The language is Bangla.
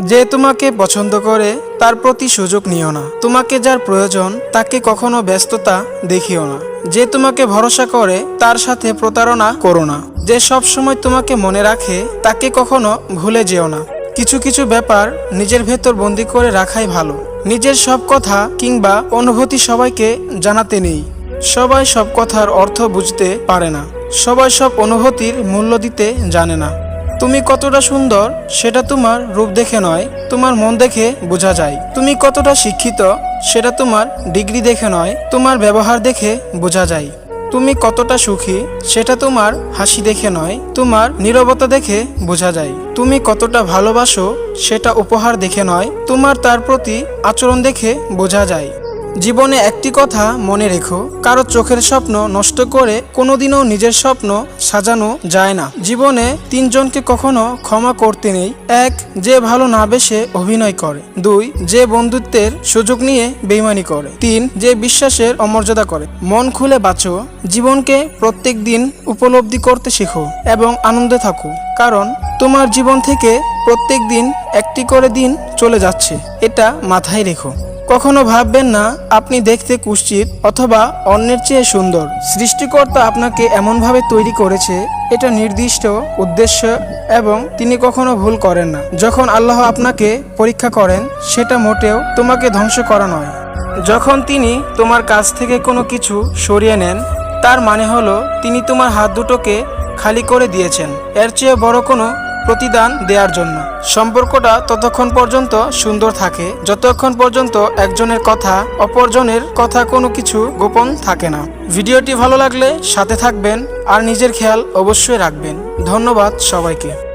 যে তোমাকে পছন্দ করে, তার প্রতি সুযোগ নিও না। তোমাকে যার প্রয়োজন, তাকে কখনো ব্যস্ততা দেখিও না। যে তোমাকে ভরসা করে, তার সাথে প্রতারণা করো না। যে সব সময় তোমাকে মনে রাখে, তাকে কখনো ভুলে যেও না। কিছু কিছু ব্যাপার নিজের ভেতর বন্দি করে রাখাই ভালো। নিজের সব কথা কিংবা অনুভূতি সবাইকে জানাতে নেই। সবাই সব কথার অর্থ বুঝতে পারে না। সবাই সব অনুভূতির মূল্য দিতে জানে না। তুমি কতটা সুন্দর, সেটা তোমার রূপ দেখে নয়, তোমার মন দেখে বোঝা যায়। তুমি কতটা শিক্ষিত, সেটা তোমার ডিগ্রি দেখে নয়, তোমার ব্যবহার দেখে বোঝা যায়। তুমি কতটা সুখী, সেটা তোমার হাসি দেখে নয়, তোমার নীরবতা দেখে বোঝা যায়। তুমি কতটা ভালোবাসো, সেটা উপহার দেখে নয়, তোমার তার প্রতি আচরণ দেখে বোঝা যায়। জীবনে একটি কথা মনে রেখো, কারও চোখের স্বপ্ন নষ্ট করে কোনোদিনও নিজের স্বপ্ন সাজানো যায় না। জীবনে তিনজনকে কখনো ক্ষমা করতে নেই। এক, যে ভালো না বেসে অভিনয় করে। দুই, যে বন্ধুত্বের সুযোগ নিয়ে বেইমানি করে। তিন, যে বিশ্বাসের অমর্যাদা করে। মন খুলে বাঁচো, জীবনকে প্রত্যেক দিন উপলব্ধি করতে শেখো এবং আনন্দে থাকো, কারণ তোমার জীবন থেকে প্রত্যেক দিন একটি করে দিন চলে যাচ্ছে। এটা মাথায় রেখো। কখনো ভাববেন না, আপনি দেখতে কুশ্চিত অথবা অন্যের চেয়ে সুন্দর। সৃষ্টিকর্তা আপনাকে এমনভাবে তৈরি করেছে, এটা নির্দিষ্ট উদ্দেশ্য এবং তিনি কখনো ভুল করেন না। যখন আল্লাহ আপনাকে পরীক্ষা করেন, সেটা মোটেও তোমাকে ধ্বংস করা নয়। যখন তিনি তোমার কাছ থেকে কোনো কিছু সরিয়ে নেন, তার মানে হলো তিনি তোমার হাত দুটোকে খালি করে দিয়েছেন। এর চেয়ে বড় কোনো প্রতিদান দেওয়ার জন্য। সম্পর্কটা ততক্ষণ পর্যন্ত সুন্দর থাকে, যতক্ষণ পর্যন্ত একজনের কথা, অপরজনের কথা কোনো কিছু গোপন থাকে না। ভিডিওটি ভালো লাগলে সাথে থাকবেন আর নিজের খেয়াল অবশ্যই রাখবেন। ধন্যবাদ সবাইকে।